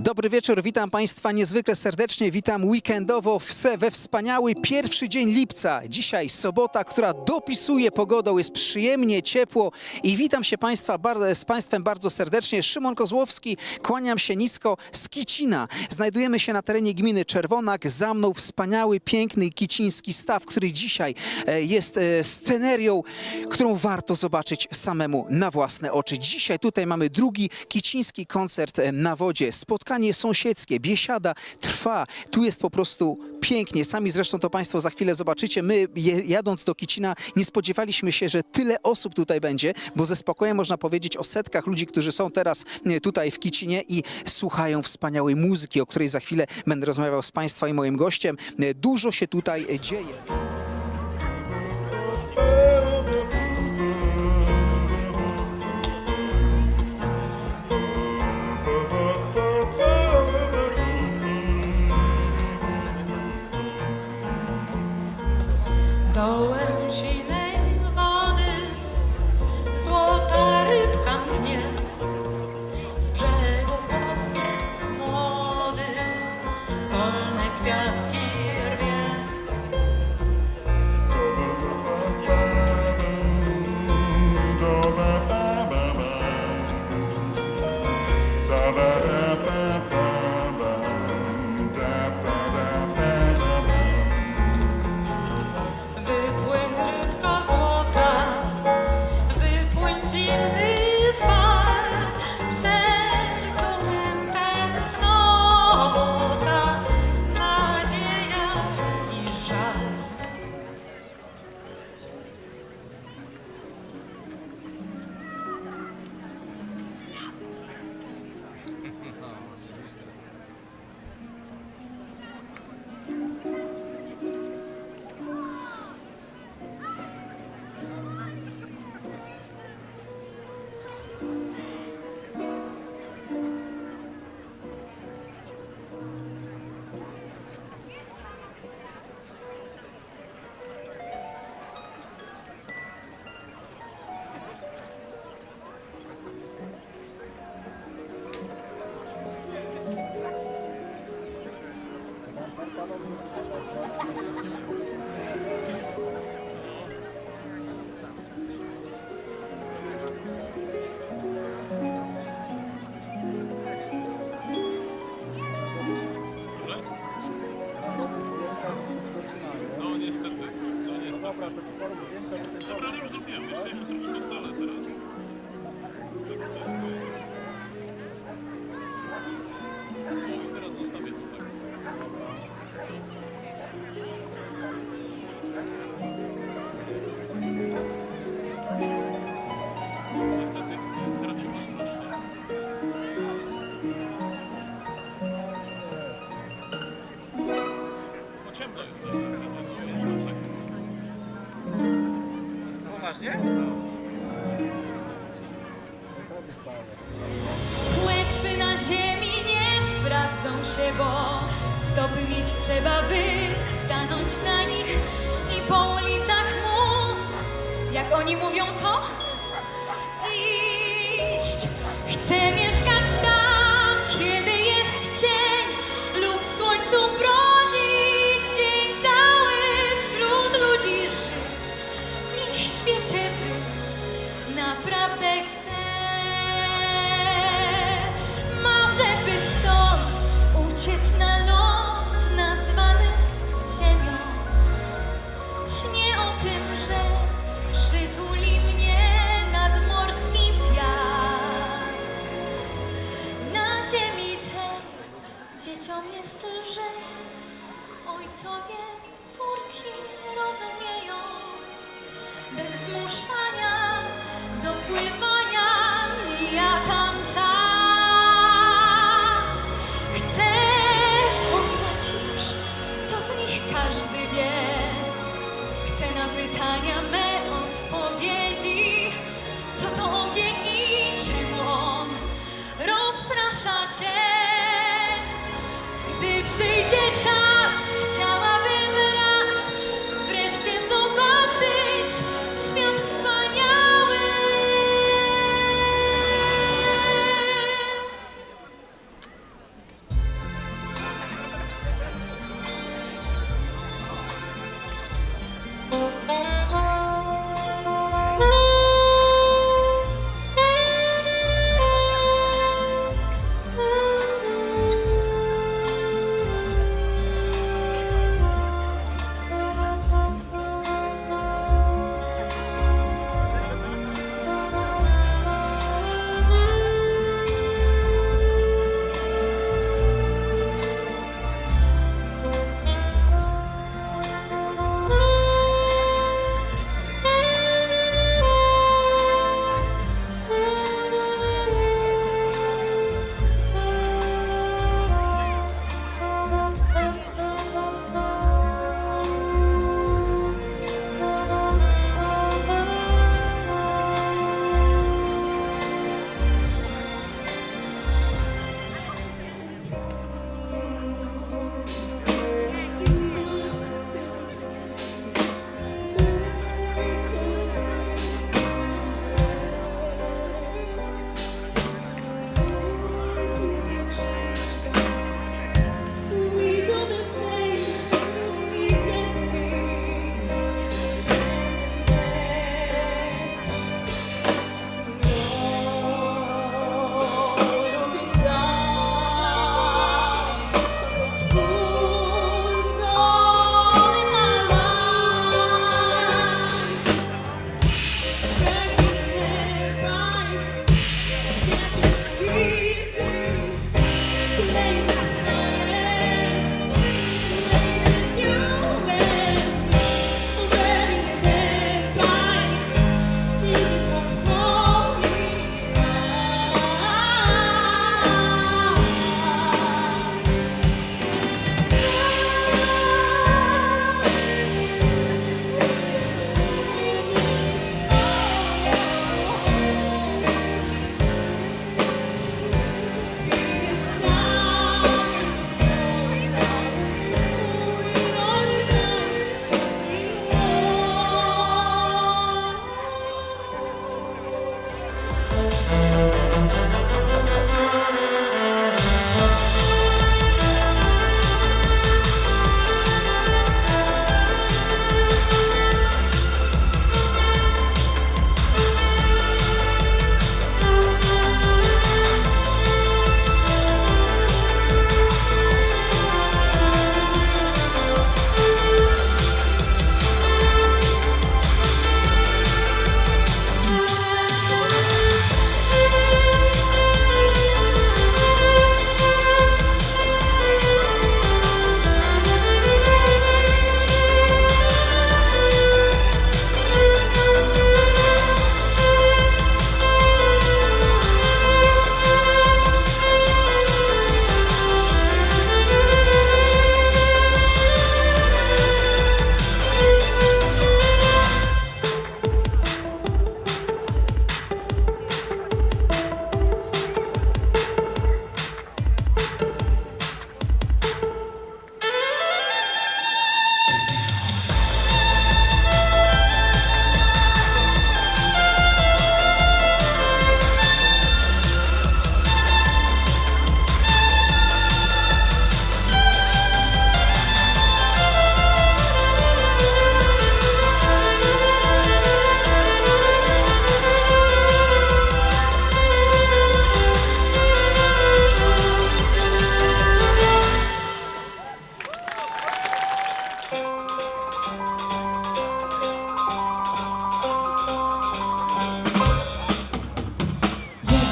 Dobry wieczór, witam Państwa niezwykle serdecznie, witam weekendowo w Se we wspaniały pierwszy dzień lipca. Dzisiaj sobota, która dopisuje pogodą, jest przyjemnie, ciepło i witam się Państwa z Państwem bardzo serdecznie. Szymon Kozłowski, kłaniam się nisko z Kicina. Znajdujemy się na terenie gminy Czerwonak, za mną wspaniały, piękny kiciński staw, który dzisiaj e, jest e, scenerią, którą warto zobaczyć samemu na własne oczy. Dzisiaj tutaj mamy drugi kiciński koncert e, na wodzie. Spotkanie sąsiedzkie, biesiada trwa. Tu jest po prostu pięknie. Sami zresztą to Państwo za chwilę zobaczycie. My jadąc do Kicina nie spodziewaliśmy się, że tyle osób tutaj będzie, bo ze spokojem można powiedzieć o setkach ludzi, którzy są teraz e, tutaj w Kicinie i słuchają wspaniałej muzyki, o której za chwilę będę rozmawiał z Państwa i moim gościem. E, Dużo się tutaj e, dzieje. Dobra, to Dobra, rozumiem, jesteśmy troszkę w dole teraz. Jak oni mówią to, iść. Chcę mieszkać Chcę na pytania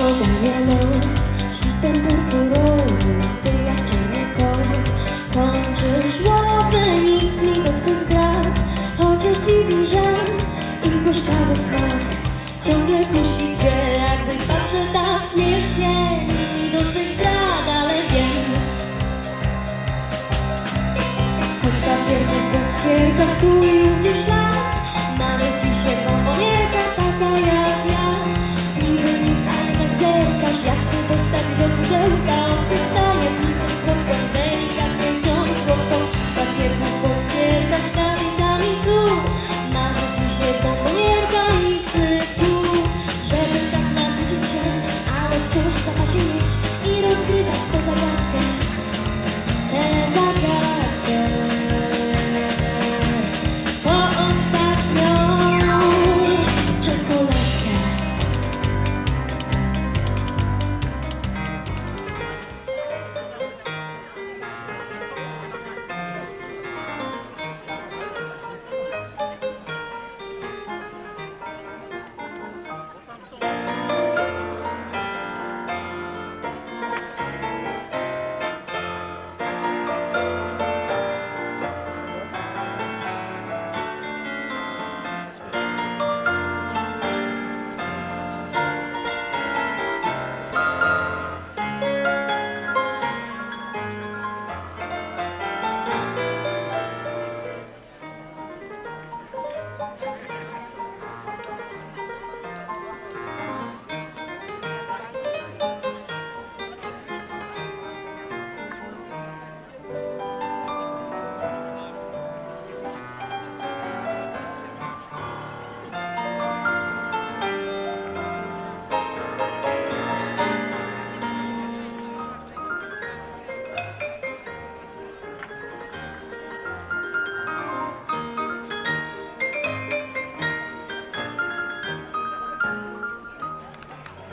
powija los Światem purpurowym, ty jak czarny Kończysz łowę, nie od tych zdrad Chociaż dziwi i gorzkawy smak. Ciągle kusi cię, patrzę tak śmiesznie. I do tych ale wiem. Choć papier pod potwierdzach tu i ówdzie ślad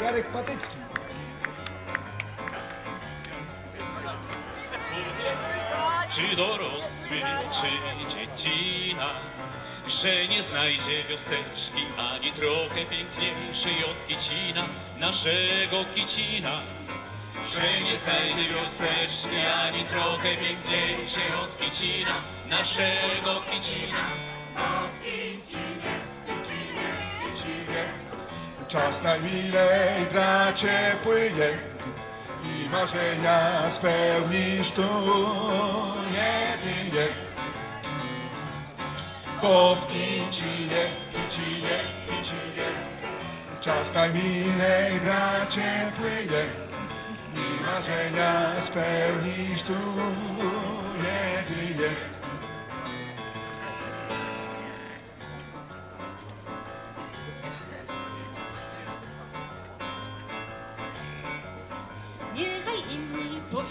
Jarek Patycki. Czy dorosły, czy dziecina, że nie znajdzie wioseczki ani trochę piękniejszej od Kicina, naszego Kicina. Że nie znajdzie wioseczki ani trochę piękniejszej od Kicina, naszego Kicina. Czas najmilej, bracie, płynie i marzenia spełnisz tu jedynie. Bo w Kicinie, Kicinie, Kicinie czas najmilej, bracie, płynie i marzenia spełnisz tu jedynie.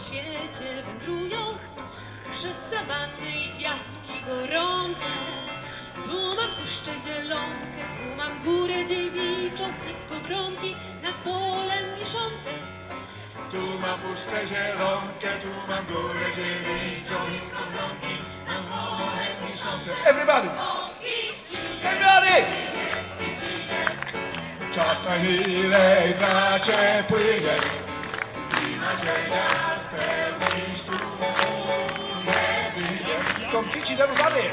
Świecie wędrują przez sawanny i piaski gorące. Tu mam puszczę zielonkę, tu mam górę dziewiczą, blisko gronki nad polem wiszące. Tu mam puszczę zielonkę, tu mam górę dziewiczą, nisko nogi, mam morze miszące. Everybody! Everybody! Czas najmilej, bracie, płynie Então, Compete everybody.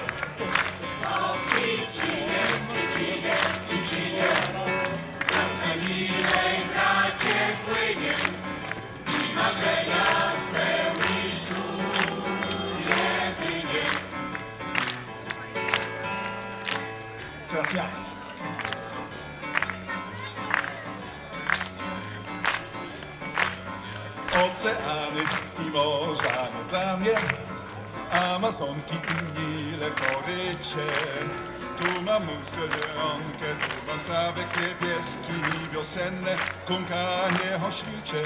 Wiosenne kąkanie o świcie.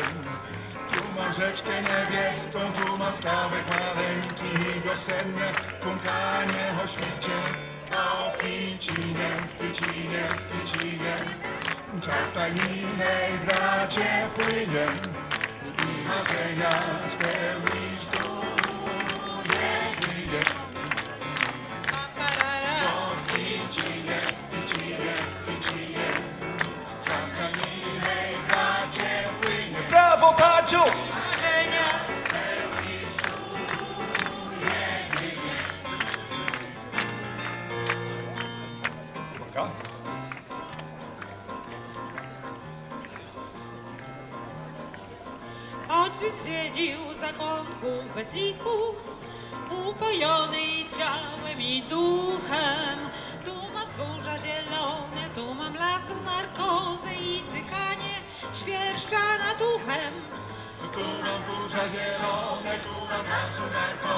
Tu mam rzeczkę niebieską, tu mam stawek maleńki wiosenne kąkanie o świcie. O w Kicinie, w Kicinie, w Kicinie, czas najmilej bracie płynie i marzenia spełnisz Maciu! Uwaga. Odwiedził zakątków bez liku, upojony i ciałem i duchem. Tu mam wzgórza zielone, tu mam las w narkozę i cykanie świerszcza naduchem. tu non brucia gelone, tu non nasce un arco,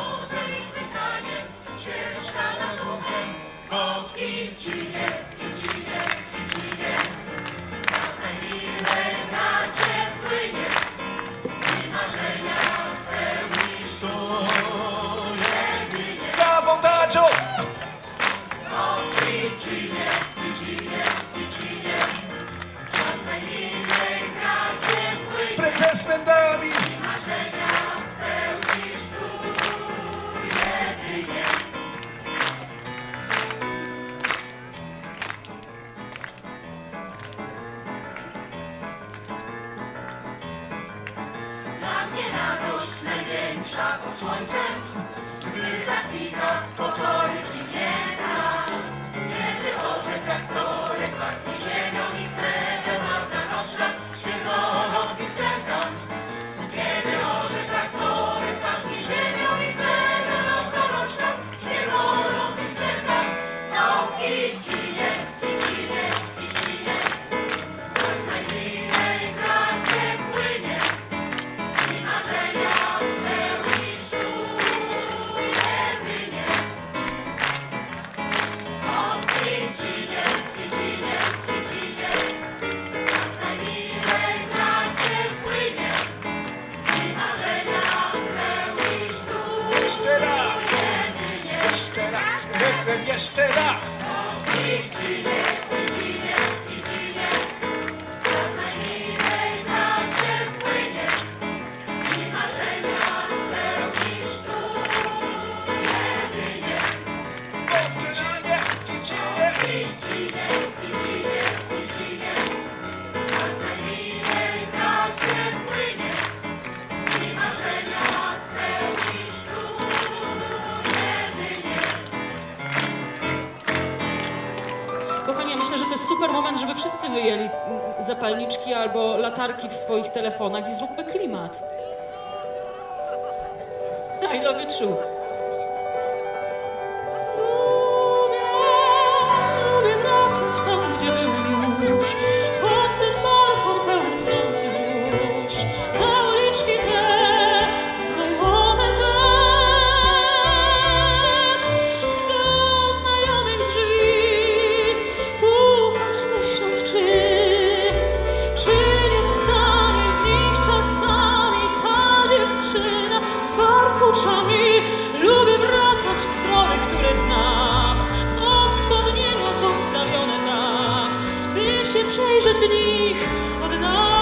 miłość największa pod słońcem, gdy zakwita pokoju ci nie da. Kiedy orzech jak torek pachnie ziemią i chleb, albo latarki w swoich telefonach i zróbmy klimat. I love it true. Lubię, lubię wracać tam, gdzie byłem już. Odwróć mnich od nas.